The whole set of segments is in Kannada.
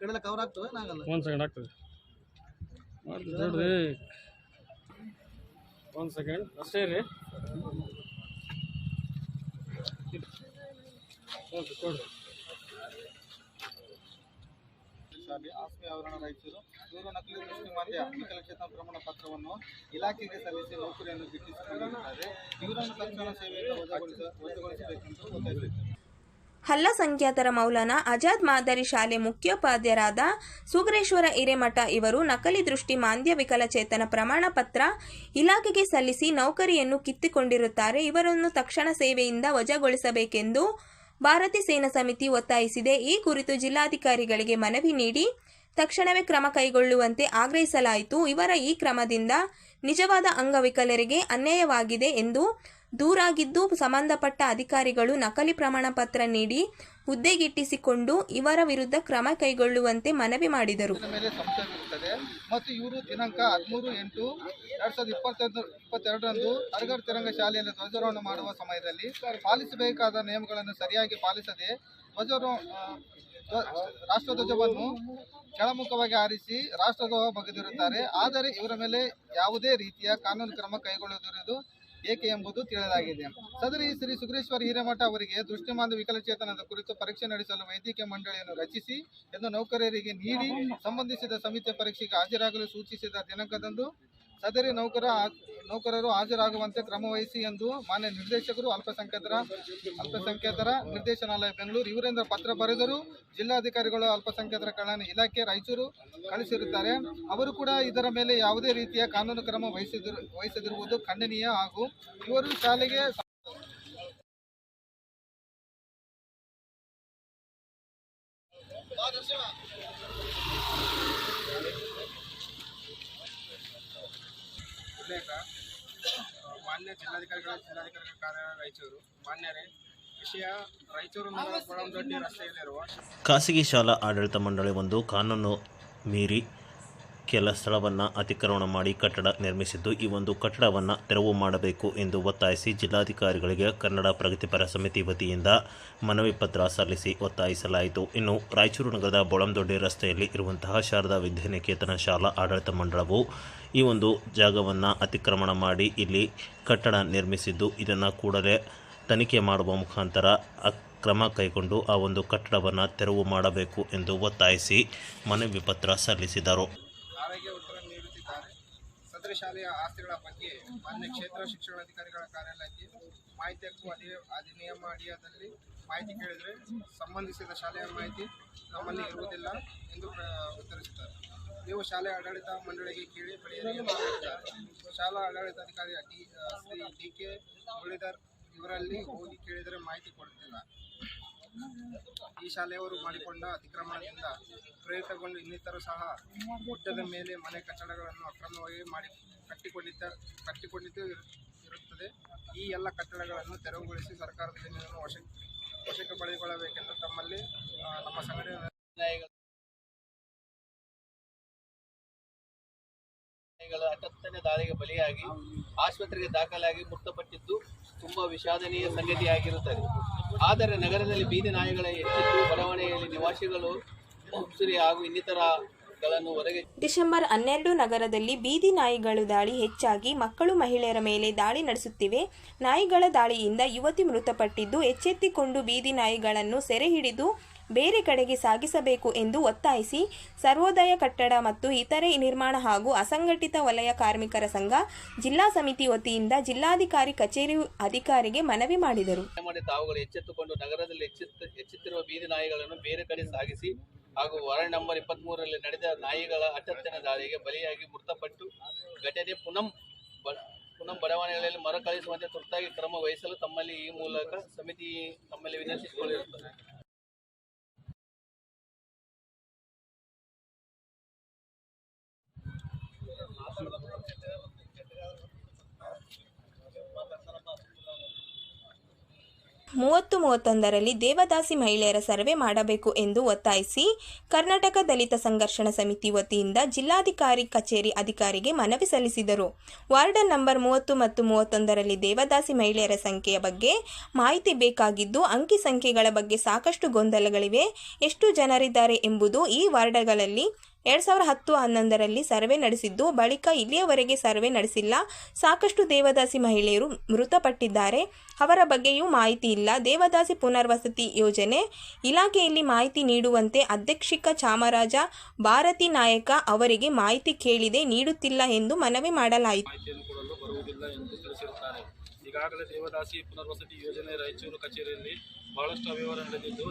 ಕಡೆಲ್ಲ ಕವರ್ ಆಗ್ತವೆ ಏನಾಗಲ್ಲ ಒಂದು ಸೆಕೆಂಡ್ ಆಗ್ತದೆ. ಮಾಡ್ತೀವಿ ನೋಡ್ರಿ. ಒಂದು ಸೆಕೆಂಡ್ ಅಷ್ಟೇ ರೀ. ನೋಡ್ರಿ ಕೊಡ್ರಿ. ಶಾಲೆ ಆಸ್ಮಿ ಆವರಣ ರಾಯಚೂರು ಇವರು ನಕಲಿ ದೃಷ್ಟಿ ಮಾಧ್ಯ ವಿಕಲಚೇತನ ಪ್ರಮಾಣ ಪತ್ರವನ್ನು ಇಲಾಖೆಗೆ ಸಲ್ಲಿಸಿ ನೌಕರಿಯನ್ನು ಗಿಟ್ಟಿಸಿಕೊಂಡಿದ್ದಾರೆ ಇವರನ್ನು ತಕ್ಷಣ ಸೇವೆಯನ್ನು ವಜಾಗೊಳಿಸ ವಜಾಗೊಳಿಸಬೇಕೆಂದು ಒತ್ತಾಯಿಸಿದ್ದಾರೆ ಹಲ್ಲಸಂಖ್ಯಾತರ ಮೌಲಾನ ಆಜಾದ್ ಮಾದರಿ ಶಾಲೆ ಮುಖ್ಯೋಪಾಧ್ಯಾಯರಾದ ಸುಗ್ರೇಶ್ವರ ಹಿರೇಮಠ ಇವರು ನಕಲಿ ದೃಷ್ಟಿ ಮಾಂದ್ಯ ವಿಕಲಚೇತನ ಪ್ರಮಾಣ ಪತ್ರ ಇಲಾಖೆಗೆ ಸಲ್ಲಿಸಿ ನೌಕರಿಯನ್ನು ಕಿತ್ತುಕೊಂಡಿರುತ್ತಾರೆ. ಇವರನ್ನು ತಕ್ಷಣ ಸೇವೆಯಿಂದ ವಜಾಗೊಳಿಸಬೇಕೆಂದು ಭಾರತೀಯ ಸೇನಾ ಸಮಿತಿ ಒತ್ತಾಯಿಸಿದೆ. ಈ ಕುರಿತು ಜಿಲ್ಲಾಧಿಕಾರಿಗಳಿಗೆ ಮನವಿ ನೀಡಿ ತಕ್ಷಣವೇ ಕ್ರಮ ಕೈಗೊಳ್ಳುವಂತೆ ಆಗ್ರಹಿಸಲಾಯಿತು. ಇವರ ಈ ಕ್ರಮದಿಂದ ನಿಜವಾದ ಅಂಗವಿಕಲರಿಗೆ ಅನ್ಯಾಯವಾಗಿದೆ ಎಂದು ದೂರಾಗಿದ್ದು ಸಂಬಂಧಪಟ್ಟ ಅಧಿಕಾರಿಗಳು ನಕಲಿ ಪ್ರಮಾಣ ಪತ್ರ ನೀಡಿ ಹುದ್ದೆಗಿಟ್ಟಿಸಿಕೊಂಡು ಇವರ ವಿರುದ್ಧ ಕ್ರಮ ಕೈಗೊಳ್ಳುವಂತೆ ಮನವಿ ಮಾಡಿದರು. ಮತ್ತು ಇವರು ದಿನಾಂಕ ಹದಿಮೂರು ಎಂಟು ಎರಡ್ ಸಾವಿರದ ಇಪ್ಪತ್ತೊಂದು, ಇಪ್ಪತ್ತೆರಡರಂದು ಅರಗಡ್ ತಿರಂಗ ಶಾಲೆಯಲ್ಲಿ ಧ್ವಜಾರೋಹಣ ಮಾಡುವ ಸಮಯದಲ್ಲಿ ಪಾಲಿಸಬೇಕಾದ ನಿಯಮಗಳನ್ನು ಸರಿಯಾಗಿ ಪಾಲಿಸದೆ ಧ್ವಜಾರೋಹ ರಾಷ್ಟ್ರಧ್ವಜವನ್ನು ಕೆಳಮುಖವಾಗಿ ಆರಿಸಿ ರಾಷ್ಟ್ರಧ್ವಜ ಬಗೆದಿರುತ್ತಾರೆ. ಆದರೆ ಇವರ ಮೇಲೆ ಯಾವುದೇ ರೀತಿಯ ಕಾನೂನು ಕ್ರಮ ಕೈಗೊಳ್ಳುತ್ತಿರುವುದು ಏಕೆ ಎಂಬುದು ತಿಳಿಯಲಾಗಿದೆ. ಸದರಿ ಶ್ರೀ ಸುಗ್ರೇಶ್ವರ ಹಿರೇಮಠ ಅವರಿಗೆ ದೃಷ್ಟಿಮಾಂದ ವಿಕಲಚೇತನದ ಕುರಿತು ಪರೀಕ್ಷೆ ನಡೆಸಲು ವೈದ್ಯಕೀಯ ಮಂಡಳಿಯನ್ನು ರಚಿಸಿ ಎಂದು ನೌಕರರಿಗೆ ನೀಡಿ, ಸಂಬಂಧಿಸಿದ ಸಮಿತಿಯ ಪರೀಕ್ಷೆಗೆ ಹಾಜರಾಗಲು ಸೂಚಿಸಿದ ದಿನಾಂಕದಂದು ಸದರಿ ನೌಕರ ನೌಕರರು ಹಾಜರಾಗುವಂತೆ ಕ್ರಮ ವಹಿಸಿ ಎಂದು ಮಾನ್ಯ ನಿರ್ದೇಶಕರು ಅಲ್ಪಸಂಖ್ಯಾತರ ಅಲ್ಪಸಂಖ್ಯಾತರ ನಿರ್ದೇಶನಾಲಯ ಬೆಂಗಳೂರು ಇವರಿಂದ ಪತ್ರ ಬರೆದರೂ. ಜಿಲ್ಲಾಧಿಕಾರಿಗಳು ಅಲ್ಪಸಂಖ್ಯಾತರ ಕಲ್ಯಾಣ ಇಲಾಖೆ ರಾಯಚೂರು ಕಳಿಸಿರುತ್ತಾರೆ. ಅವರು ಕೂಡ ಇದರ ಮೇಲೆ ಯಾವುದೇ ರೀತಿಯ ಕಾನೂನು ಕ್ರಮ ವಹಿಸಿದಿರು, ವಹಿಸದಿರುವುದು ಖಂಡನೀಯ ಹಾಗೂ ಇವರು ಶಾಲೆಗೆ ಉಲ್ಲೇಖ ಮಾನ್ಯ ಜಿಲ್ಲಾಧಿಕಾರಿಗಳ ಜಿಲ್ಲಾಧಿಕಾರಿಗಳ ಕಾರ್ಯಾಲಯ ರಾಯಚೂರು, ಮಾನ್ಯರೇ, ವಿಷಯ ರಾಯಚೂರು ರಸ್ತೆಯಲ್ಲಿರುವ ಖಾಸಗಿ ಶಾಲಾ ಆಡಳಿತ ಮಂಡಳಿ ಒಂದು ಕಾನೂನು ಮೀರಿ ಕೆಲ ಸ್ಥಳವನ್ನು ಅತಿಕ್ರಮಣ ಮಾಡಿ ಕಟ್ಟಡ ನಿರ್ಮಿಸಿದ್ದು, ಈ ಒಂದು ಕಟ್ಟಡವನ್ನು ತೆರವು ಮಾಡಬೇಕು ಎಂದು ಒತ್ತಾಯಿಸಿ ಜಿಲ್ಲಾಧಿಕಾರಿಗಳಿಗೆ ಕನ್ನಡ ಪ್ರಗತಿಪರ ಸಮಿತಿ ವತಿಯಿಂದ ಮನವಿ ಪತ್ರ ಸಲ್ಲಿಸಿ ಒತ್ತಾಯಿಸಲಾಯಿತು. ಇನ್ನು ರಾಯಚೂರು ನಗರದ ಬೊಳಂದೊಡ್ಡಿ ರಸ್ತೆಯಲ್ಲಿ ಇರುವಂತಹ ಶಾರದಾ ವಿದ್ಯಾನಿಕೇತನ ಶಾಲಾ ಆಡಳಿತ ಮಂಡಳವು ಈ ಒಂದು ಜಾಗವನ್ನು ಅತಿಕ್ರಮಣ ಮಾಡಿ ಇಲ್ಲಿ ಕಟ್ಟಡ ನಿರ್ಮಿಸಿದ್ದು, ಇದನ್ನು ಕೂಡಲೇ ತನಿಖೆ ಮಾಡುವ ಮುಖಾಂತರ ಕ್ರಮ ಕೈಗೊಂಡು ಆ ಒಂದು ಕಟ್ಟಡವನ್ನು ತೆರವು ಮಾಡಬೇಕು ಎಂದು ಒತ್ತಾಯಿಸಿ ಮನವಿ ಪತ್ರ ಸಲ್ಲಿಸಿದರು. ಸದರಿ ಶಾಲೆಯ ಆಸ್ತಿಗಳ ಬಗ್ಗೆ ಮಾನ್ಯ ಕ್ಷೇತ್ರ ಶಿಕ್ಷಣಾಧಿಕಾರಿಗಳ ಕಾರ್ಯಾಲಯಕ್ಕೆ ಮಾಹಿತಿ ಹಕ್ಕು ಅಧಿ ಅಧಿನಿಯಮ ಅಡಿಯದಲ್ಲಿ ಮಾಹಿತಿ ಕೇಳಿದರೆ ಸಂಬಂಧಿಸಿದ ಶಾಲೆಯ ಮಾಹಿತಿ ನಮ್ಮಲ್ಲಿ ಇರುವುದಿಲ್ಲ ಎಂದು ಉತ್ತರಿಸುತ್ತಾರೆ ನೀವು ಶಾಲೆ ಆಡಳಿತ ಮಂಡಳಿಗೆ ಕೇಳಿ ಹೇಳಿದ್ದಾರೆ ಶಾಲಾ ಆಡಳಿತಾಧಿಕಾರಿ D Shri D K Muralidhar ಇವರಲ್ಲಿ ಹೋಗಿ ಕೇಳಿದರೆ ಮಾಹಿತಿ ಕೊಡುತ್ತಿಲ್ಲ ಈ ಶಾಲೆಯವರು ಮಾಡಿಕೊಂಡ ಅತಿಕ್ರಮಣದಿಂದ ಪ್ರೇರಿತಗೊಂಡು ಇನ್ನಿತರು ಸಹ ಗುಡ್ಡದ ಮೇಲೆ ಮನೆ ಕಟ್ಟಡಗಳನ್ನು ಅಕ್ರಮವಾಗಿ ಮಾಡಿ ಕಟ್ಟಿಕೊಂಡಿದ್ದ ಕಟ್ಟಿಕೊಂಡಿದ್ದು ಇರುತ್ತದೆ. ಈ ಎಲ್ಲ ಕಟ್ಟಡಗಳನ್ನು ತೆರವುಗೊಳಿಸಿ ಸರ್ಕಾರದ ವಶಕ್ಕೆ ವಶ ವಶಕ್ಕೆ ಪಡೆದುಕೊಳ್ಳಬೇಕೆಂದು ತಮ್ಮಲ್ಲಿ ನಮ್ಮ ಸಂಘಟನೆ ನಾಯಿಗಳ ಹಠಾತ್ತನೆ ದಾಳಿಗೆ ಬಲಿಯಾಗಿ ಆಸ್ಪತ್ರೆಗೆ ದಾಖಲಾಗಿ ಮೃತಪಟ್ಟಿದ್ದು ತುಂಬಾ ವಿಷಾದನೀಯ ಸಂಗತಿಯಾಗಿರುತ್ತದೆ ಆದರೆ ನಗರದಲ್ಲಿ ಬೀದಿ ನಾಯಿಗಳ ಹೆಚ್ಚಿದ್ದು ಬಡಾವಣೆಯಲ್ಲಿ ನಿವಾಸಿಗಳು ಹುಸುರಿ ಹಾಗೂ ಇನ್ನಿತರ ಡಿಸೆಂಬರ್ ಹನ್ನೆರಡು ನಗರದಲ್ಲಿ ಬೀದಿ ನಾಯಿಗಳು ದಾಳಿ ಹೆಚ್ಚಾಗಿ ಮಕ್ಕಳು ಮಹಿಳೆಯರ ಮೇಲೆ ದಾಳಿ ನಡೆಸುತ್ತಿವೆ. ನಾಯಿಗಳ ದಾಳಿಯಿಂದ ಯುವತಿ ಮೃತಪಟ್ಟಿದ್ದು, ಎಚ್ಚೆತ್ತಿಕೊಂಡು ಬೀದಿ ನಾಯಿಗಳನ್ನು ಸೆರೆ ಹಿಡಿದು ಬೇರೆ ಕಡೆಗೆ ಸಾಗಿಸಬೇಕು ಎಂದು ಒತ್ತಾಯಿಸಿ ಸರ್ವೋದಯ ಕಟ್ಟಡ ಮತ್ತು ಇತರೆ ನಿರ್ಮಾಣ ಹಾಗೂ ಅಸಂಘಟಿತ ವಲಯ ಕಾರ್ಮಿಕರ ಸಂಘ ಜಿಲ್ಲಾ ಸಮಿತಿ ವತಿಯಿಂದ ಜಿಲ್ಲಾಧಿಕಾರಿ ಕಚೇರಿ ಅಧಿಕಾರಿಗೆ ಮನವಿ ಮಾಡಿದರು. ತಾವುಗಳು ಎಚ್ಚೆತ್ತುಕೊಂಡು ನಗರದಲ್ಲಿ ಹೆಚ್ಚುತ್ತ ಹೆಚ್ಚುತ್ತಿರುವ ಬೀದಿ ನಾಯಿಗಳನ್ನು ಬೇರೆ ಕಡೆ ಸಾಗಿಸಿ ಹಾಗೂ ವಾರ್ಡ್ ನಂಬರ್ ಇಪ್ಪತ್ತ್ ಮೂರರಲ್ಲಿ ನಡೆದ ನಾಯಿಗಳ ಹಠಾತ್ತನೆ ದಾಳಿಗೆ ಬಲಿಯಾಗಿ ಮೃತಪಟ್ಟು ಘಟನೆ ಪುನಂ ಪುನಃ ಬಡಾವಣೆಗಳಲ್ಲಿ ಮರುಕಳಿಸುವಂತೆ ತುರ್ತಾಗಿ ಕ್ರಮ ವಹಿಸಲು ತಮ್ಮಲ್ಲಿ ಈ ಮೂಲಕ ಸಮಿತಿ ತಮ್ಮಲ್ಲಿ ವಿನಂತಿಸಿಕೊಳ್ಳಿರುತ್ತದೆ ಮೂವತ್ತು ಮೂವತ್ತೊಂದರಲ್ಲಿ ದೇವದಾಸಿ ಮಹಿಳೆಯರ ಸರ್ವೆ ಮಾಡಬೇಕು ಎಂದು ಒತ್ತಾಯಿಸಿ ಕರ್ನಾಟಕ ದಲಿತ ಸಂಘರ್ಷಣ ಸಮಿತಿ ವತಿಯಿಂದ ಜಿಲ್ಲಾಧಿಕಾರಿ ಕಚೇರಿ ಅಧಿಕಾರಿಗೆ ಮನವಿ ಸಲ್ಲಿಸಿದರು. ವಾರ್ಡ್ ನಂಬರ್ ಮೂವತ್ತು ಮತ್ತು ಮೂವತ್ತೊಂದರಲ್ಲಿ ದೇವದಾಸಿ ಮಹಿಳೆಯರ ಸಂಖ್ಯೆಯ ಬಗ್ಗೆ ಮಾಹಿತಿ ಬೇಕಾಗಿದ್ದು, ಅಂಕಿ ಸಂಖ್ಯೆಗಳ ಬಗ್ಗೆ ಸಾಕಷ್ಟು ಗೊಂದಲಗಳಿವೆ. ಎಷ್ಟು ಜನರಿದ್ದಾರೆ ಎಂಬುದು ಈ ವಾರ್ಡ್ಗಳಲ್ಲಿ ಎರಡು ಸಾವಿರ ಹತ್ತು ಹನ್ನೊಂದರಲ್ಲಿ ಸರ್ವೆ ನಡೆಸಿದ್ದು, ಬಳಿಕ ಇಲ್ಲಿಯವರೆಗೆ ಸರ್ವೆ ನಡೆಸಿಲ್ಲ. ಸಾಕಷ್ಟು ದೇವದಾಸಿ ಮಹಿಳೆಯರು ಮೃತಪಟ್ಟಿದ್ದಾರೆ. ಅವರ ಬಗ್ಗೆಯೂ ಮಾಹಿತಿ ಇಲ್ಲ. ದೇವದಾಸಿ ಪುನರ್ವಸತಿ ಯೋಜನೆ ಇಲಾಖೆಯಲ್ಲಿ ಮಾಹಿತಿ ನೀಡುವಂತೆ ಅಧ್ಯಕ್ಷಿಕ ಚಾಮರಾಜ ಭಾರತಿ ನಾಯಕ ಅವರಿಗೆ ಮಾಹಿತಿ ಕೇಳಿದೆ. ನೀಡುತ್ತಿಲ್ಲ ಎಂದು ಮನವಿ ಮಾಡಲಾಯಿತು. ಈಗಾಗಲೇ ದೇವದಾಸಿ ಪುನರ್ವಸತಿ ಯೋಜನೆ ರಾಯಚೂರು ಕಚೇರಿಯಲ್ಲಿ ಬಹಳಷ್ಟು ಅವ್ಯವಹಾರ ನಡೆದಿದ್ದು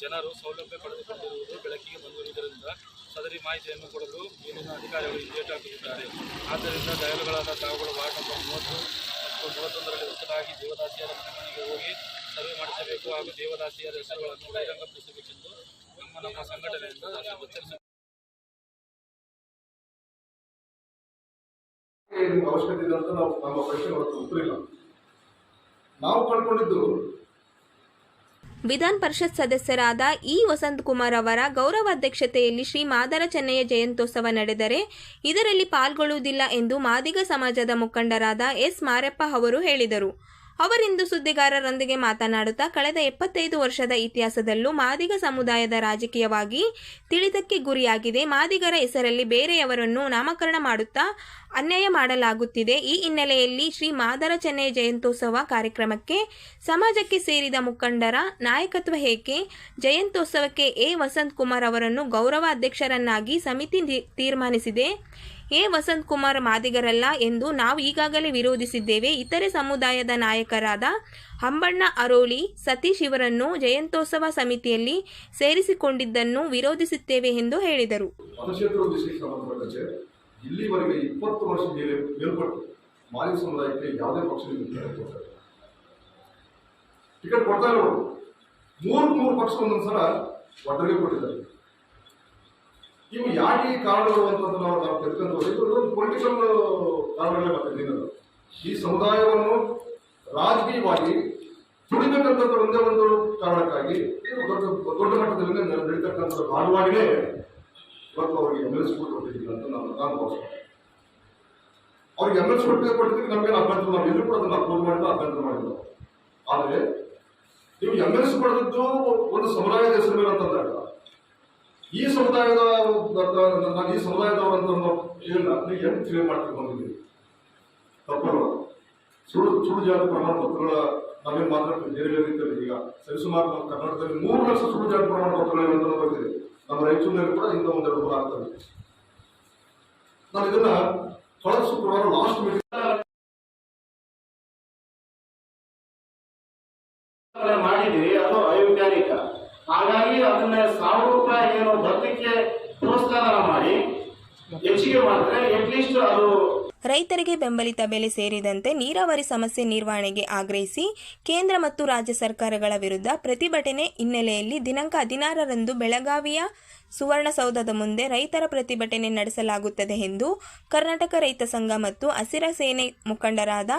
ಜನರು ಸೌಲಭ್ಯ ಪಡೆದುಕೊಂಡಿರುವುದು ಬೆಳಕಿಗೆ ಬಂದಿರುವುದರಿಂದ ಸದರಿ ಮಾಹಿತಿಯನ್ನು ಕೊಡಲು ಇಲ್ಲಿನ ಅಧಿಕಾರಿಗಳು ಹಿಂದೇಟು ಹಾಕುತ್ತಿದ್ದಾರೆ ಆದ್ದರಿಂದ ದಯಾಳುಗಳಾದ ತಾವುಗಳು ವಾರ್ಡ್ ನಂಬರ್ ಮೂವತ್ತು ಮತ್ತು ಮೂವತ್ತೊಂದರಲ್ಲಿ ಹೊಸದಾಗಿ ದೇವದಾಸಿಯರ ಮನೆ ಮನೆಗೆ ಹೋಗಿ ಸರ್ವೆ ಮಾಡಿಸಬೇಕು ಹಾಗೂ ದೇವದಾಸಿಯರ ಹೆಸರುಗಳನ್ನು ಬಹಿರಂಗಪಡಿಸಬೇಕೆಂದು ನಮ್ಮ ನಮ್ಮ ಸಂಘಟನೆಯಿಂದ ನಿಮ್ಗೆ ಅವಶ್ಯಕತೆ ಇದೆ ಅಂತ ನಾವು ನಮ್ಮ ಪ್ರಶ್ನೆ ಹೊರತು ಉತ್ತರ ಇಲ್ಲ ನಾವು ಕಂಡುಕೊಂಡಿದ್ದು ವಿಧಾನ ಪರಿಷತ್ ಸದಸ್ಯರಾದ ಇ. ವಸಂತಕುಮಾರ್ ಅವರ ಗೌರವಾಧ್ಯಕ್ಷತೆಯಲ್ಲಿ ಶ್ರೀ ಮಾದರ ಚೆನ್ನಯ್ಯ ಜಯಂತ್ಯೋತ್ಸವ ನಡೆದರೆ ಇದರಲ್ಲಿ ಪಾಲ್ಗೊಳ್ಳುವುದಿಲ್ಲ ಎಂದು ಮಾದಿಗ ಸಮಾಜದ ಮುಖಂಡರಾದ ಎಸ್. ಮಾರಪ್ಪ ಅವರು ಹೇಳಿದರು. ಅವರಿಂದು ಸುದ್ದಿಗಾರರೊಂದಿಗೆ ಮಾತನಾಡುತ್ತಾ ಕಳೆದ ಎಪ್ಪತ್ತೈದು ವರ್ಷದ ಇತಿಹಾಸದಲ್ಲೂ ಮಾದಿಗ ಸಮುದಾಯದ ರಾಜಕೀಯವಾಗಿ ತಿಳಿತಕ್ಕೆ ಗುರಿಯಾಗಿದೆ. ಮಾದಿಗರ ಹೆಸರಲ್ಲಿ ಬೇರೆಯವರನ್ನು ನಾಮಕರಣ ಮಾಡುತ್ತಾ ಅನ್ಯಾಯ ಮಾಡಲಾಗುತ್ತಿದೆ. ಈ ಹಿನ್ನೆಲೆಯಲ್ಲಿ ಶ್ರೀ ಮಾದರ ಚೆನ್ನೈ ಜಯಂತ್ಯೋತ್ಸವ ಕಾರ್ಯಕ್ರಮಕ್ಕೆ ಸಮಾಜಕ್ಕೆ ಸೇರಿದ ಮುಖಂಡರ ನಾಯಕತ್ವ ಏಕೆ? ಜಯಂತ್ಯೋತ್ಸವಕ್ಕೆ ಎ. ವಸಂತ್ ಕುಮಾರ್ ಅವರನ್ನು ಗೌರವ ಅಧ್ಯಕ್ಷರನ್ನಾಗಿ ಸಮಿತಿ ತೀರ್ಮಾನಿಸಿದೆ. ಎ ವಸಂತ್ ಕುಮಾರ್ ಮಾದಿಗರಲ್ಲ ಎಂದು ನಾವು ಈಗಾಗಲೇ ವಿರೋಧಿಸಿದ್ದೇವೆ. ಇತರೆ ಸಮುದಾಯದ ನಾಯಕರಾದ ಹಂಬಣ್ಣ ಅರೋಳಿ, ಸತೀಶ್ ಇವರನ್ನು ಜಯಂತೋತ್ಸವ ಸಮಿತಿಯಲ್ಲಿ ಸೇರಿಸಿಕೊಂಡಿದ್ದನ್ನು ವಿರೋಧಿಸುತ್ತೇವೆ ಎಂದು ಹೇಳಿದರು. ಇಲ್ಲಿವರೆಗೆ ಇಪ್ಪತ್ತು ವರ್ಷ ಮೇಲೆ ಮೇಲ್ಪಟ್ಟು ಮಾಲಿಕ ಸಮುದಾಯಕ್ಕೆ ಯಾವುದೇ ಪಕ್ಷದಿಂದ ಟಿಕೆಟ್ ಕೊಡ್ತಾ ಕೊಡ್ತಾ ಮೂರು ಮೂರು ಪಕ್ಷ ಒಂದೊಂದು ಸಲ ಒಟ್ಟರಿಗೆ ಕೊಟ್ಟಿದ್ದಾರೆ. ಇವು ಯಾಕೆ ಕಾರಣಗಳು ಅಂತಂದ್ರೆ ನಾವು ನಾವು ತೆಗೆದುಕೊಂಡು ಒಂದು ಪೊಲಿಟಿಕಲ್ ಕಾರಣಗಳೇ ನೀನದು ಈ ಸಮುದಾಯವನ್ನು ರಾಜಕೀಯವಾಗಿ ತುಳಿಬೇಕಂತ ಒಂದೇ ಒಂದು ಕಾರಣಕ್ಕಾಗಿ ದೊಡ್ಡ ದೊಡ್ಡ ಮಟ್ಟದಲ್ಲಿ ನಡೀತಕ್ಕಂಥ ಭಾಗವಾಗಿಯೇ ಇವತ್ತು ಅವರಿಗೆ ಎಂ ಎಲ್ ಸಿ ಕೊಟ್ಟಿದ್ದೀನಿ ಅಂತ ನಾನು ನಾನು ಭಾವಿಸ್ತೇನೆ ಅವ್ರಿಗೆ ಎಂ ಎಲ್ ಸಿ ಕೊಟ್ಟಿದ್ದು ಕೊಟ್ಟಿದ್ದಕ್ಕೆ ನಮಗೆ ಅಭ್ಯಂತರ ನಾವು ಎಲ್ಲರೂ ಕೂಡ ಅದನ್ನು ಅಪೋಸ್ ಮಾಡಿದ್ರು ಅಭ್ಯಂತರ ಮಾಡಿದ್ರು ಆದರೆ ನೀವು ಎಂ ಎಲ್ ಸಿ ಪಡೆದದ್ದು ಒಂದು ಸಮುದಾಯದ ಹೆಸರು ಮೇಲೆ ಅಂತಂದಾಗ ಈ ಸಮುದಾಯದ ನಾನು ಈ ಸಮುದಾಯದವರು ಅಂತ ಇಲ್ಲ ನೀವು ಹೆಂಗೆ ಮಾಡ್ತೀವಿ ಮಾಡ್ಕೊಂಡು ಬಂದಿದ್ದೀವಿ ತಪ್ಪಲ್ಲ. ಸುಳ್ಳು ಸುಳ್ಳು ಜಾತಿ ಪ್ರಮಾಣ ಪತ್ರಗಳ ನಾವೇನು ಮಾತಾಡ್ತೀವಿ ಬೇರೆ ಬೇರೆ ರೀತಿಯಲ್ಲಿ ಈಗ ಸರಿಸುಮಾರು ನಮ್ಮ ಕರ್ನಾಟಕದಲ್ಲಿ ಮೂರು ಲಕ್ಷ ಸುಳ್ಳು ಜಾತಿ ಪ್ರಮಾಣ ಪತ್ರಗಳು ಅಂತ ಬರ್ತಿದೆ ನಮ್ಮ ರಾಯಚೂರಿನಲ್ಲಿ ಕೂಡ ಇಂಥ ಒಂದೆರಡು ಮೂರು ಆಗ್ತದೆ ನಾನು ಇದನ್ನ ಕಳೆದ ಶುಕ್ರವಾರ ಲಾಸ್ಟ್ ಮೀಟಿಂಗ್ ಏನು ಭತ್ತಕ್ಕೆ ಪ್ರೋತ್ಸಾಹ ಮಾಡಿ. ಹೆಚ್ಚಿಗೆ ಮಾಡಿದ್ರೆ ಅಟ್ಲೀಸ್ಟ್ ಅದು ರೈತರಿಗೆ ಬೆಂಬಲಿತ ಬೆಲೆ ಸೇರಿದಂತೆ ನೀರಾವರಿ ಸಮಸ್ಯೆ ನಿರ್ವಹಣೆಗೆ ಆಗ್ರಹಿಸಿ ಕೇಂದ್ರ ಮತ್ತು ರಾಜ್ಯ ಸರ್ಕಾರಗಳ ವಿರುದ್ಧ ಪ್ರತಿಭಟನೆ ಹಿನ್ನೆಲೆಯಲ್ಲಿ ದಿನಾಂಕ ಹದಿನಾರರಂದು ಬೆಳಗಾವಿಯ ಸುವರ್ಣಸೌಧದ ಮುಂದೆ ರೈತರ ಪ್ರತಿಭಟನೆ ನಡೆಸಲಾಗುತ್ತದೆ ಎಂದು ಕರ್ನಾಟಕ ರೈತ ಸಂಘ ಮತ್ತು ಹಸಿರ ಸೇನೆ ಮುಖಂಡರಾದ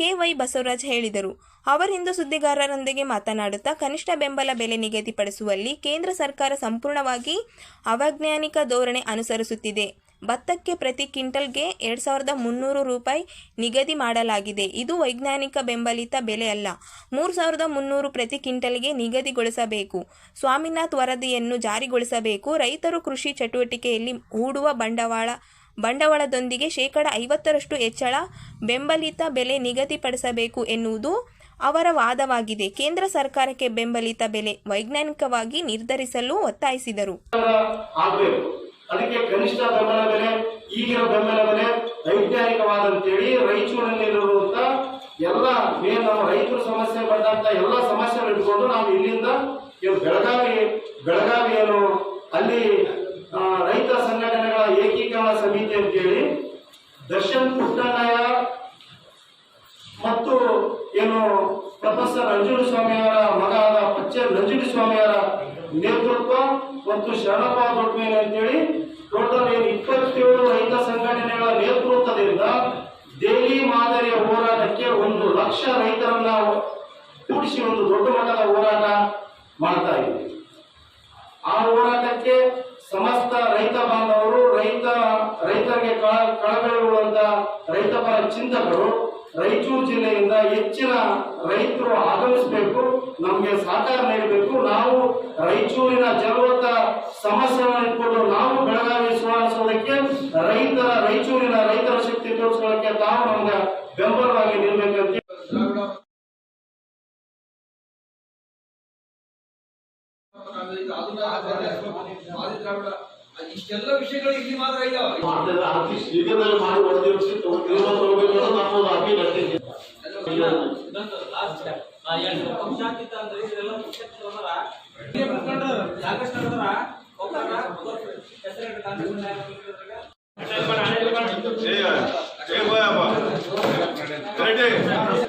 ಕೆವೈ ಬಸವರಾಜ್ ಹೇಳಿದರು. ಅವರಿಂದು ಸುದ್ದಿಗಾರರೊಂದಿಗೆ ಮಾತನಾಡುತ್ತಾ, ಕನಿಷ್ಠ ಬೆಂಬಲ ಬೆಲೆ ನಿಗದಿಪಡಿಸುವಲ್ಲಿ ಕೇಂದ್ರ ಸರ್ಕಾರ ಸಂಪೂರ್ಣವಾಗಿ ಅವೈಜ್ಞಾನಿಕ ಧೋರಣೆ ಅನುಸರಿಸುತ್ತಿದೆ. ಭತ್ತಕ್ಕೆ ಪ್ರತಿ ಕ್ವಿಂಟಲ್ಗೆ ಎರಡು ಸಾವಿರದ ಮುನ್ನೂರು ರೂಪಾಯಿ ನಿಗದಿ ಮಾಡಲಾಗಿದೆ. ಇದು ವೈಜ್ಞಾನಿಕ ಬೆಂಬಲಿತ ಬೆಲೆ ಅಲ್ಲ ಮೂರು ಸಾವಿರದ ಮುನ್ನೂರು ಪ್ರತಿ ಕ್ವಿಂಟಲ್ಗೆ ನಿಗದಿಗೊಳಿಸಬೇಕು. ಸ್ವಾಮಿನಾಥ್ ವರದಿಯನ್ನು ಜಾರಿಗೊಳಿಸಬೇಕು. ರೈತರು ಕೃಷಿ ಚಟುವಟಿಕೆಯಲ್ಲಿ ಹೂಡುವ ಬಂಡವಾಳ, ಬಂಡವಾಳದೊಂದಿಗೆ ಶೇಕಡ ಐವತ್ತರಷ್ಟು ಹೆಚ್ಚಳ ಬೆಂಬಲಿತ ಬೆಲೆ ನಿಗದಿಪಡಿಸಬೇಕು ಎನ್ನುವುದು ಅವರ ವಾದವಾಗಿದೆ. ಕೇಂದ್ರ ಸರ್ಕಾರಕ್ಕೆ ಬೆಂಬಲಿತ ಬೆಲೆ ವೈಜ್ಞಾನಿಕವಾಗಿ ನಿರ್ಧರಿಸಲು ಒತ್ತಾಯಿಸಿದರು. ಅದಕ್ಕೆ ಕನಿಷ್ಠ ಬೆಂಬಲ ಬೆಲೆ, ಈಗಿನ ಬೆಂಬಲ ಬೆಲೆ ವೈಜ್ಞಾನಿಕವಾದಂತೇಳಿ ರಾಯಚೂರಿನಲ್ಲಿರುವಂತ ಎಲ್ಲ ಮೇನ್ ನಮ್ಮ ರೈತರ ಸಮಸ್ಯೆ ಬಂದಂತ ಎಲ್ಲ ಸಮಸ್ಯೆಗಳು ಇಟ್ಕೊಂಡು ನಾವು ಇಲ್ಲಿಂದ ಬೆಳಗಾವಿ ಬೆಳಗಾವಿ ಏನು ಅಲ್ಲಿ ರೈತ ಸಂಘಟನೆಗಳ ಏಕೀಕರಣ ಸಮಿತಿ ಅಂತೇಳಿ ದರ್ಶನ್ ಪುಟ್ಟಣ್ಣಯ್ಯ ಮತ್ತು ಏನು ಪ್ರೊಫೆಸರ್ ನಂಜುಂಡ ಸ್ವಾಮಿಯವರ ಆದ ಪಚ್ಚೆ ನಂಜುಂಡ ಸ್ವಾಮಿಯವರ ನೇತೃತ್ವ ಮತ್ತು ಶರಣಪ್ಪ ದೊಡ್ಡ ಅಂತೇಳಿ ಟೋಟಲ್ ಏನು ಇಪ್ಪತ್ತೇಳು ರೈತ ಸಂಘಟನೆಗಳ ನೇತೃತ್ವದಿಂದ ದೇವಿ ಮಾದರಿಯ ಹೋರಾಟಕ್ಕೆ ಒಂದು ಲಕ್ಷ ರೈತರನ್ನ ಕೂಡಿಸಿ ಒಂದು ದೊಡ್ಡ ಮಟ್ಟದ ಹೋರಾಟ ಮಾಡ್ತಾ ಇದ್ದೀವಿ. ಆ ಹೋರಾಟಕ್ಕೆ ಸಮಸ್ತ ರೈತ ಬಾಂಧವರು, ರೈತ, ರೈತರಿಗೆ ಕಳ- ಅಂತ ರೈತ ಪರ ಚಿಂತಕರು ರಾಯಚೂರು ಜಿಲ್ಲೆಯಿಂದ ಹೆಚ್ಚಿನ ರೈತರು ಆಗಮಿಸಬೇಕು, ನಮಗೆ ಸಹಕಾರ ನೀಡಬೇಕು. ನಾವು ರಾಯಚೂರಿನ ಜಲವತ್ತ ಸಮಸ್ಯೆಗಳನ್ನು ಇಟ್ಕೊಂಡು ನಾವು ಬೆಳಗಾವಿ ಸುಧಾರಿಸೋದಕ್ಕೆ ರೈತರ, ರಾಯಚೂರಿನ ರೈತರ ಶಕ್ತಿ ತೋರಿಸೋದಕ್ಕೆ ತಾವು ನಮ್ಗೆ ಬೆಂಬಲವಾಗಿ ನಿಲ್ಬೇಕಂತ ಇಷ್ಟೆಲ್ಲ ವಿಷಯಗಳು ಇಲ್ಲಿ ಮಾತ್ರ ಇದಾವೆ ಮಾಡ್ತಿದ್ರೆ ಅತಿ